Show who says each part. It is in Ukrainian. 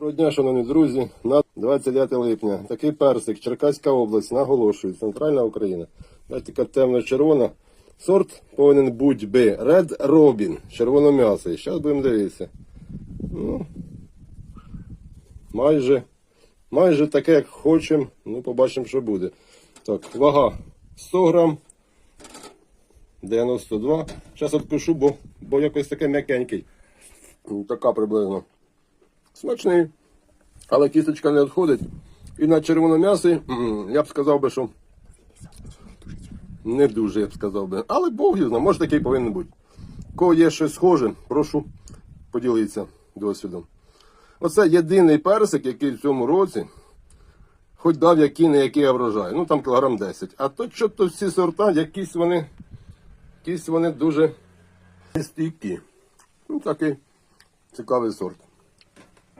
Speaker 1: Доброго дня, шановні друзі, на 29 липня. Такий персик, Черкаська область, наголошую, центральна Україна. Така темно-червона. Сорт повинен бути би. Red Robin, червоном'ясий. Зараз будемо дивитися. Ну, майже, майже таке, як хочемо. Ну, побачимо, що буде. Так, вага 100 грам. 92. Зараз відпишу, бо, бо якось таке м'якенький. Така приблизно. Смачний. Але кісточка не відходить. І на червоном'ясі, м, я б сказав би, що не дуже, я б сказав би. Але Бог його знає, може такий повинен бути. Кого є щось схоже, прошу поділитися досвідом. Оце єдиний персик, який в цьому році хоч дав який не який я врожай. Ну там кілограм 10. А то що то всі сорта, якісь вони, якісь вони дуже стійкі. Ну такий цікавий сорт.